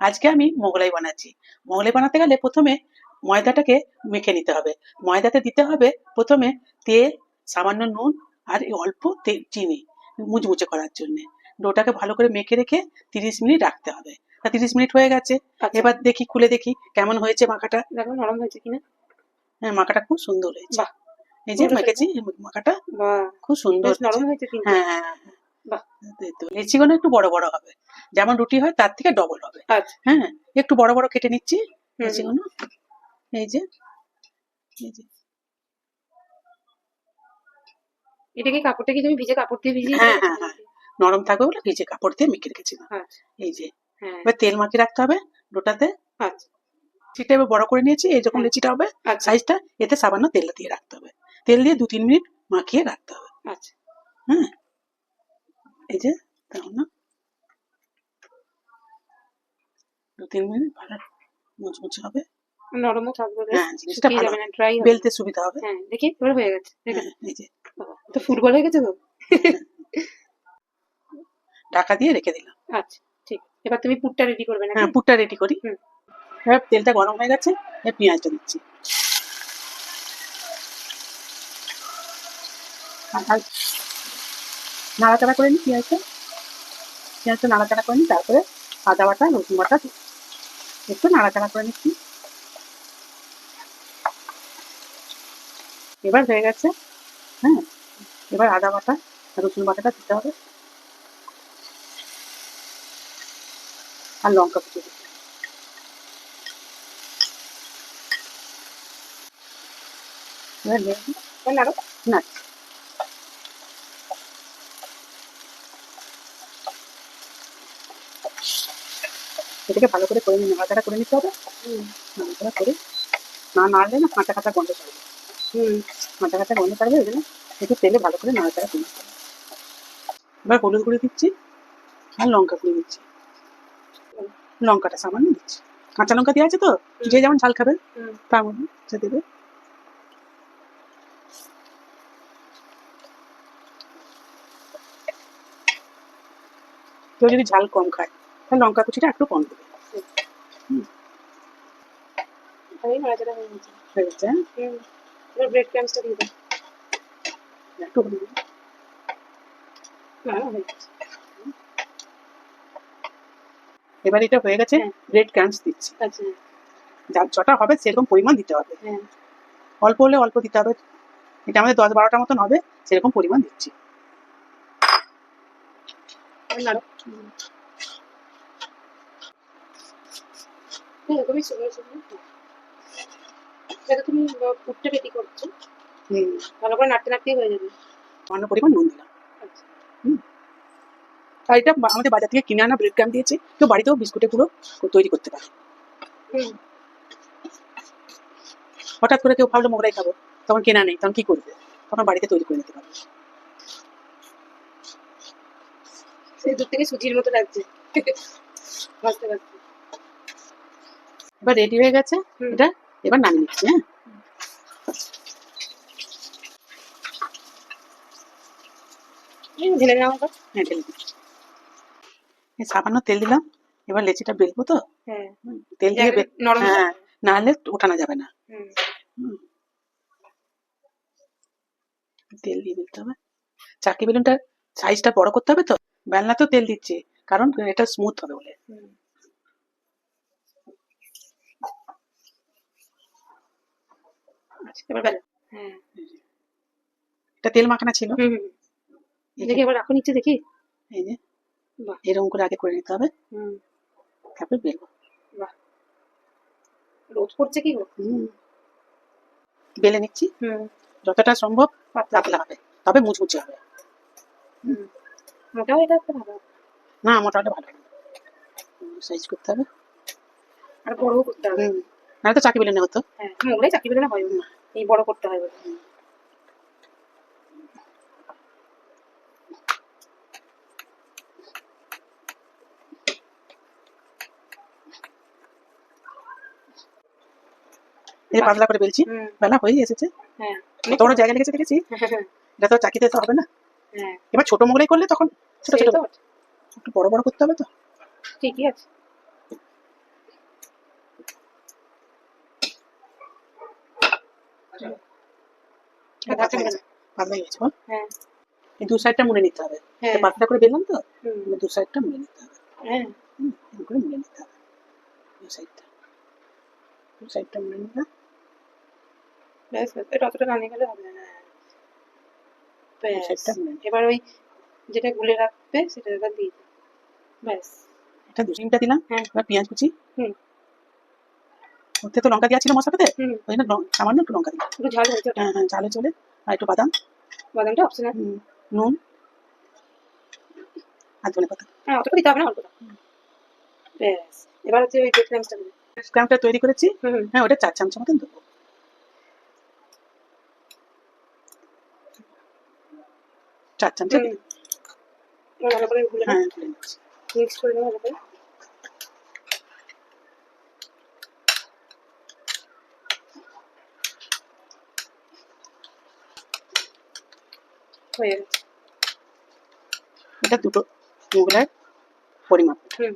আজকে আমি মোগলাই বানাচ্ছি। মোগলাই বানাতে গেলে প্রথমে ময়দাটাকে মেখে নিতে হবে। ময়দাতে দিতে হবে প্রথমে তেল সামান্য নুন আর অল্প তে- চিনি মুচমুচে করার জন্য। ডোটাকে ভালো করে মেখে রেখে তিরিশ মিনিট রাখতে হবে। তা তিরিশ মিনিট হয়ে গেছে। আচ্ছা, এবার দেখি খুলে দেখি কেমন হয়েছে মাখাটা। দেখো নরম হয়েছে কিনা? হ্যাঁ মাখাটা খুব সুন্দর হয়েছে। এই যে মেখেছি মাখাটা খুব সুন্দর নরম হয়েছে। হ্যাঁ হ্যাঁ, হ্যাঁ। বাহ। একটু বড় বড় হবে। যেমন রুটি হয় তার থেকে ডবল হবে। আচ্ছা। হ্যাঁ একটু বড় বড় কেটে নিচ্ছি। লিচিগুলো এই যে এই কাপড়টা কি তুমি ভিজে কাপড় দিয়ে ভিজিয়ে হ্যাঁ, হ্যাঁ, নরম থাকবে বলে ভিজে কাপড় দিয়ে মেখে রেখেছিলাম। আচ্ছা। এই যে। হ্যাঁ। এবার তেল মাখিয়ে রাখতে হবে ডোটাতে। আচ্ছা। এবার বড় করে নিয়েছি। এই যখন হ্যাঁ। লিচিটা হবে আচ্ছা। সাইজটা এতে সামান্য তেল দিয়ে রাখতে হবে। তেল দিয়ে দু তিন মিনিট মাখিয়ে রাখতে হবে। আচ্ছা। হ্যাঁ। এই যে দেখুন না। দু তিন মিনিট ভালো মুচমুচে হবে। নরমও থাকবে হ্যাঁ জিনিসটা ভালো। যাবে না ড্রাই হবে। বেলতে সুবিধা হবে। হ্যাঁ দেখি এবার হয়ে গেছে হ্যাঁ, এই যে। তো ফুটবল হয়ে গেছে তো? ঢাকা দিয়ে রেখে দিলাম। আচ্ছা ঠিক। এবার তুমি পুরটা রেডি করবে না হ্যাঁ পুরটা রেডি করি। এবার তেলটা গরম হয়ে গেছে এবার পেঁয়াজটা দিচ্ছি। আর- আর নাড়াচাড়া করে নিই পেঁয়াজটা পেঁয়াজটা নাড়াচাড়া করে নিই তারপরে আদা বাটা, রসুন বাটা একটু নাড়াচাড়া করে নিচ্ছি। এবার হয়ে গেছে হ্যাঁ এবার আদা বাটা রসুন বাটাটা দিতে হবে। আর লঙ্কা কুচি দিতে হবে। না। এটাকে ভালো করে করে নাড়াচাড়া করে নিতে হবে। নাড়াচাড়া করে না নাড়লে না কাঁচা কাঁচা গন্ধ ছাড়বে হুম। কাঁচা কাঁচা গন্ধ ছাড়বে ওই জন্য একটু তেলে ভালো করে নাড়াচাড়া করে নিতে হবে। এবার হলুদ গুঁড়ি দিচ্ছি আর লঙ্কা গুঁড়ি দিচ্ছি। লঙ্কাটা সামান্য দিচ্ছি। কাঁচা লঙ্কা দেওয়া আছে তো? যে যেমন ঝাল খাবে তার মধ্যে সে দেবে। কেউ যদি ঝাল কম খায় লঙ্কা কুচিটা একটু কম দেবে। হয়ে গেছে। হয়ে হ্যাঁ? এবার ব্রেড ক্রামসটা দিয়ে দাও। একটু হলুদ না না, হয়ে গেছে। এবার এটা হয়ে গেছে হ্যাঁ। ব্রেড ক্রাঞ্চ দিচ্ছি। আচ্ছা। যার যটা হবে সেরকম পরিমাণ দিতে হবে। হ্যাঁ। অল্প হলে অল্প দিতে হবে। এটা আমাদের দশ বারোটা মতন হবে সেরকম পরিমাণ দিচ্ছি এবার নাড়ো হুম। এরকমই শুকনো শুকনো দেখো তুমি পুরটা করছ। ভালো করে নাড়তে নাড়তেই হয়ে যাবে। পরিমাণ নুন দিলাম। আচ্ছা। আর এটা আমাদের বাজার থেকে কিনে আনা ব্রেড ক্রাম দিয়েছে। তো বাড়িতেও বিস্কুটের পুরো তৈরি করতে পারে। হঠাৎ করে কেউ ভাবলো মোগলাই খাব। তখন কেনা নেই তখন কি করবে? তখন বাড়িতে তৈরি করে নিতে পারবে। সেই দূর থেকে সুজির মতো লাগছে। ভাজতে ভাজতে। এবার রেডি হয়ে গেছে এটা এবার নামিয়ে নিচ্ছি হ্যাঁ? ঢেলে হ্যাঁ ঢেলে দিচ্ছি। এই তেল দিলাম এবার লেচিটা বেলবো তো? হ্যাঁ। তেল দিয়ে হ্যাঁ না হলে ওঠানো যাবে না। তেল দিয়ে দিতে হবে। চাকি বেলুনটা সাইজটা বড় করতে হবে তো? বেলনাতেও তেল দিচ্ছি কারণ এটা স্মুথ হবে বলে হুম। আচ্ছা এবার বেলা হ্যাঁ। এটা তেল মাখানা ছিল। হুম দেখি এবার রাখো নিচে দেখি। এই যে। বাহ। এরকম করে আগে করে নিতে হবে। হুম। তারপরে বেলবো বাহ। রোদ পড়ছে কি হুম। বেলে নিচ্ছি। হুম। যতটা সম্ভব পাতলা। হবে। তবে মুচমুচে হবে। হুম। মোটাও এটা একটা ভালো। না মোটামুটি ভালো সাইজ করতে হবে। আর বড়ও করতে হবে। হুম। না তো চাকি বেলুনে হতো। হ্যাঁ মোগলাই চাকরি বেলে না হয়। না এই বড় করতে বলে এই পাতলা করে বেলছি। বেলা হয়ে এসেছে। হ্যাঁ। বড় জায়গা লেগেছে দেখেছি। এটা তো চাকিতে তো হবে না। হ্যাঁ। এবার ছোট মোগলাই করলে তখন ছোট ছোট একটু বড় বড় করতে হবে তো? ঠিকই আছে আর ধারটা মুড়ে দাও। পাতলা হয়ে গেছে বল এই দু সাইডটা মুড়ে নিতে হবে। পাতলা করে বেললাম তো? এবার দু সাইডটা মুড়ে নিতে হবে। হ্যাঁ। করে মুড়ে নিতে হবে। দু সাইডটা দু সাইডটা মুড়ে নিলাম। ব্যাস ব্যাস। এটা অতটা টানে গেলে হবে না। হ্যাঁ। ব্যাস। এবার ওই যেটা গুলে রাখবে সেটা এবার দিয়ে ব্যাস। এটা দু ডিমটা দিলাম। হ্যাঁ। এবার পেঁয়াজ কুচি। হুম। ওতে তো লঙ্কা দেওয়া ছিল মশলাটাতে ওই জন্য সামান্য একটু লঙ্কা দিলাম একটু ঝাল হয়েছে হ্যাঁ হ্যাঁ চালে চলে। আর একটু বাদাম। বাদামটা অপশনাল নুন। আর ধনে পাতা। হ্যাঁ অতটা দিতে হবে না অল্পটা। ব্যাস এবার হচ্ছে ওই দেবে স্ক্রামটা তৈরি করেছি। হ্যাঁ ওটা চার চামচ মতন দেবো। চার চামচ ভালো করে গুলে হ্যাঁ মিক্স করে ভালো করে। হয়ে গেছে। এটা দুটো মোগলাই পরিমাপ। হুম।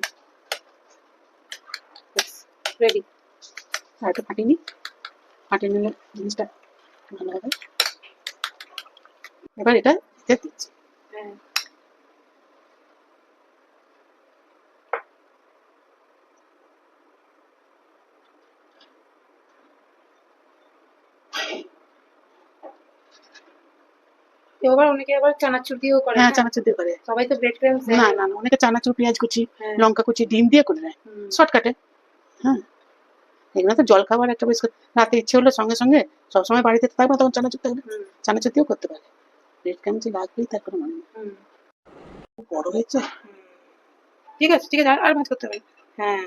রেডি আর একটু ফাটিয়ে নিই। ফাটিয়ে নিলে জিনিসটা ভালো হবে। এবার এটা দিচ্ছি। হ্যাঁ। এবার অনেকে আবার চানাচুর দিয়েও করে হ্যাঁ না? চানাচুর দিয়ে করে। সবাই তো ব্রেড ক্রামস না না না, অনেকে চানাচুর পেঁয়াজ কুচি হ্যাঁ। লঙ্কা কুচি ডিম দিয়ে করে নেয় হুম, শর্টকাটে। হ্যাঁ। এগুলো তো জল খাবার একটা বিস্কুট রাতে ইচ্ছে হলো সঙ্গে সঙ্গে সবসময় বাড়িতে তো থাকবে না, তখন চানাচুর থাকবে। হুম, চানাচুর দিয়েও করতে পারে। রেড ক্যামেজি লাগবেই তার কোনো মানে নেই। হুম, খুব বড় হয়েছে হুম। ঠিক আছে ঠিক আছে আর- আর ভাজ করতে হবে। হ্যাঁ।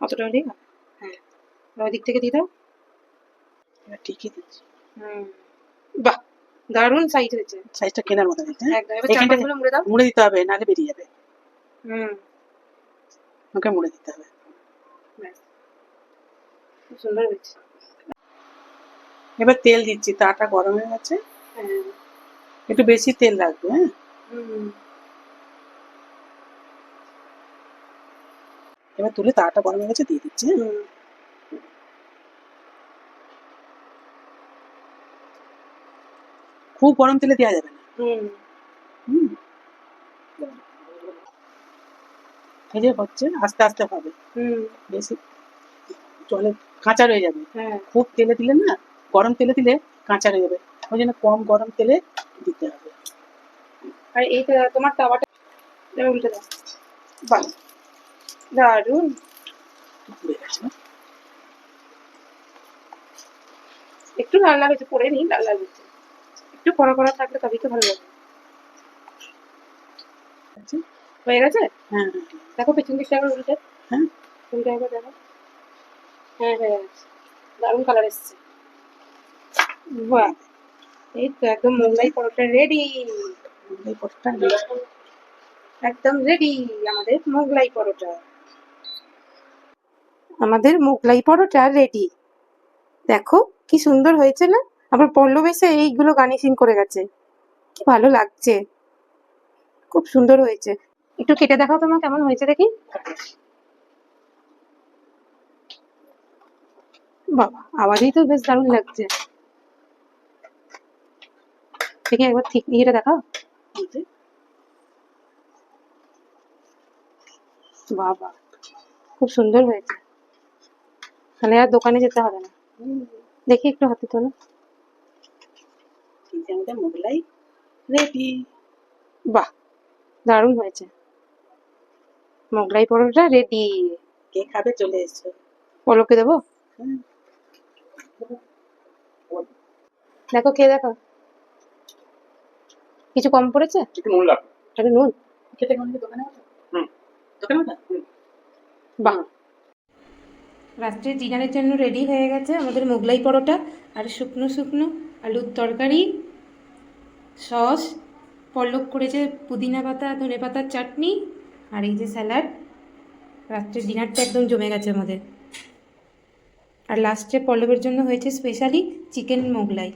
অতটা ঠিক আছে হ্যাঁ। এবার ওই দিক থেকে দিয়ে দাও। এবার ঠিকই দিচ্ছি। হুম। বাহ! দারুণ সাইজ হয়েছে। সাইজটা কেনার মতো এবার এখানটা- মুড়ে দাও মুড়ে দিতে হবে নাহলে বেরিয়ে যাবে। হুম। ওকে মুড়ে দিতে হবে। সুন্দর হয়েছে। এবার তেল দিচ্ছি তাটা গরম হয়ে গেছে। হ্যাঁ। একটু বেশি তেল লাগবে হ্যাঁ? এবার তুলে তাটা গরম হয়ে গেছে দিয়ে দিচ্ছি হ্যাঁ? খুব গরম তেলে দেওয়া যাবে না। এই যে হচ্ছে আস্তে আস্তে হবে। বেশি জলে কাঁচা রয়ে যাবে। হ্যাঁ। খুব তেলে দিলে না গরম তেলে দিলে কাঁচা রয়ে যাবে। ওই জন্য কম গরম তেলে দিতে হবে। আর এই তোমার তাওয়াটা উল্টে দাও। বাহ। দারুণ। পুড়ে গেছে। না? একটু লাল লাল পরে নি লাল লাল হচ্ছে একটু কড়া কড়া থাকলে তবেই তো ভালো লাগে হয়ে গেছে? হ্যাঁ। দেখো পেছন দিকটা একবার উল্টে। হ্যাঁ। উল্টে একবার দেখো। হ্যাঁ হয়ে গেছে। দারুণ কালার এসছে। বাহ! এই তো একদম মোগলাই পরোটা রেডি পটটা নিয়ে- একদম রেডি আমাদের মোগলাই পরোটা। আমাদের মোগলাই পরোটা রেডি দেখো কি সুন্দর হয়েছে না? আবার পল্লব এসে এইগুলো গার্নিশিং করে গেছে। কি ভালো লাগছে। খুব সুন্দর হয়েছে। একটু কেটে দেখাও তোমার কেমন হয়েছে দেখি। বাবা আওয়াজেই তো বেশ দারুণ লাগছে। দেখি একবার ঠিক ইয়েটা দেখাও। বাবা খুব সুন্দর হয়েছে। তাহলে আর দোকানে যেতে হবে না। দেখি একটু হাতে তোলো। এই যে আমাদের মোগলাই রেডি বাহ দারুণ হয়েছে। মোগলাই পরোটা রেডি কে খাবে চলে পলকে দেবো? দেখো কে দেখো। কিছু কম পড়েছে? একটু নুন লাগবে। একটু নুন? খেতে দোকানে হুম। দোকানে বাহ। রাত্রে ডিনারের জন্য রেডি হয়ে গেছে আমাদের মোগলাই পরোটা আর শুকনো শুকনো আলুর তরকারি সস পল্লব করেছে পুদিনা পাতা, ধনে পাতার চাটনি আর এই যে স্যালাড রাত্রের ডিনারটা একদম জমে গেছে আমাদের। আর লাস্টে পল্লবের জন্য হয়েছে স্পেশালি চিকেন মোগলাই।